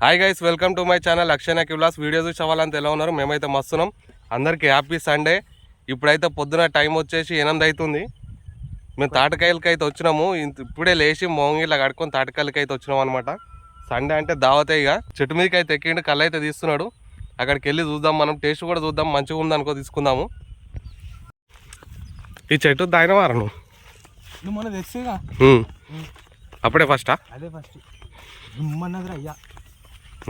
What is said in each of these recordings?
Hi guys welcome to my channel Akshay class video చూసి అవ్వాలంత ఎలా ఉన్నారు? మేమైతే మస్తున్నాం అందరికీ హ్యాపీ సండే ఇప్పుడైతే పొద్దున టైం వచ్చేసి ఎనిమిది అవుతుంది మేము తాటకాయలకి అయితే వచ్చినాము. ఇంత- ఇప్పుడే లేచి మోంగిలా కడుక్కొని తాటకాయలకి అయితే వచ్చినాం అనమాట సండే అంటే దావతే ఇక. చెట్టు మీదకి అయితే ఎక్కిండు కళ్ళు అయితే తీస్తున్నాడు. అక్కడికి వెళ్ళి చూద్దాం మనం. టేస్ట్ కూడా చూద్దాం. మంచిగా ఉందనుకో తీసుకుందాము. ఈ చెట్టు దాగినవారా నువ్వు. అప్పుడే ఫస్టా అదే ఫస్ట్ అయ్యా.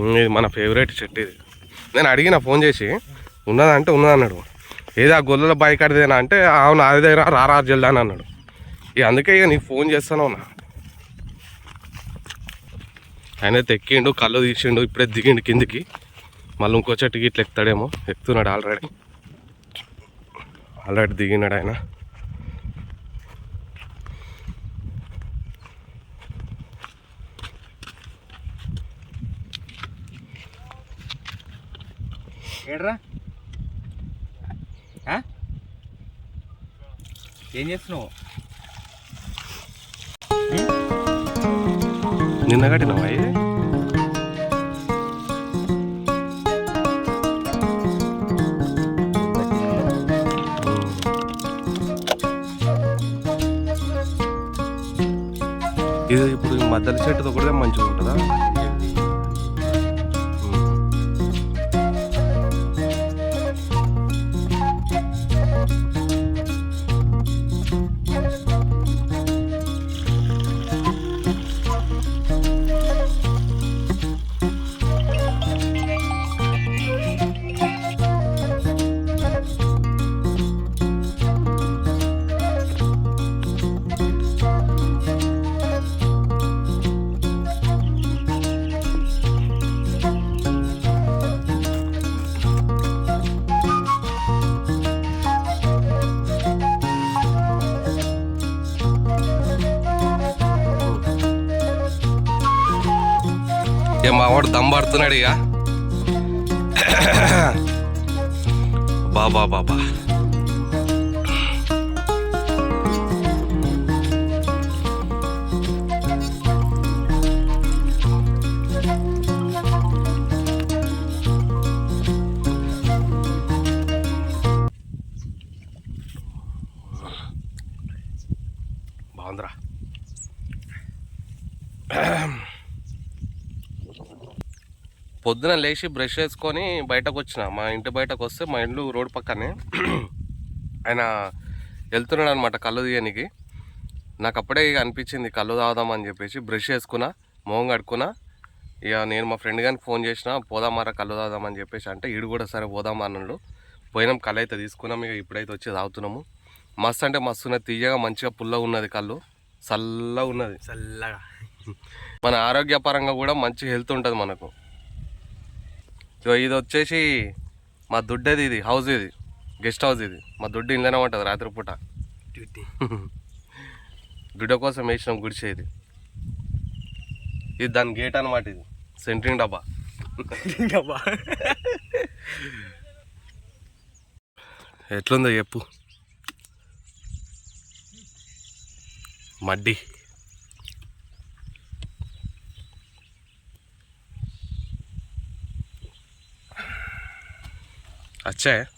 ఇది మన ఫేవరెట్ చెట్టు ఇది. నేను అడిగిన ఫోన్ చేసి ఉన్నదంటే ఉన్నదన్నాడు ఏది ఆ గొల్లల బైక్ అడిదేనా అంటే అవును అదే రారా జల్దా అని అన్నాడు. ఇక అందుకే ఇక నీకు ఫోన్ చేస్తాను నా ఆయన అయితే ఎక్కిండు కళ్ళు తీసిండు ఇప్పుడే దిగిండు కిందికి. మళ్ళీ ఇంకో చెట్టుకి ఇట్లా ఎక్కుతాడేమో ఎక్కుతున్నాడు ఆల్రెడీ ఆల్రెడీ దిగినాడు ఆయన. ఏడ్రా? ఏం చేస్తున్నావు? నిన్న కట్టినవా ఇది ఇప్పుడు ఈ చెట్టుతో కూడా మంచిగా ఉంటుందా ఇక మావాడు దమ్ పడుతున్నాడు ఇక. బాబా బాబా. బాగుందిరా. పొద్దున లేచి బ్రష్ చేసుకొని బయటకు వచ్చిన మా ఇంటి బయటకు వస్తే మా ఇల్లు రోడ్ పక్కనే. ఆయన వెళ్తున్నాడు అనమాట కళ్ళు తీయనికి. నాకు అప్పుడే ఇక అనిపించింది కళ్ళు తాగుదామని చెప్పేసి బ్రష్ చేసుకున్నా మొహం కడుక్కున్నా. ఇక నేను మా ఫ్రెండ్ గారికి ఫోన్ చేసిన పోదామారా కళ్ళు తాగుదామని చెప్పేసి. అంటే ఈడు కూడా సరే పోదామా అన్నాడు. పోయినాం కళ్ళు అయితే తీసుకున్నాం ఇక ఇప్పుడైతే వచ్చి తాగుతున్నాము. మస్తు అంటే మస్తు ఉన్నది. తీయగా మంచిగా పుల్లగా ఉన్నది కళ్ళు. చల్లగా ఉన్నది. చల్లగా. మన ఆరోగ్యపరంగా కూడా మంచి హెల్త్ ఉంటుంది మనకు. ఇది వచ్చేసి మా దుడ్డది ఇది హౌస్ ఇది గెస్ట్ హౌస్ ఇది. మా దుడ్డు ఇంట్లోనే ఉంటుంది రాత్రిపూట దుడ్డ. కోసం వేసినాం గుడిసే ఇది. ఇది దాని గేట్ అనమాట ఇది. సెంట్రింగ్ డబ్బా. ఎట్లుందో చెప్పు. మడ్డి. अच्छा है।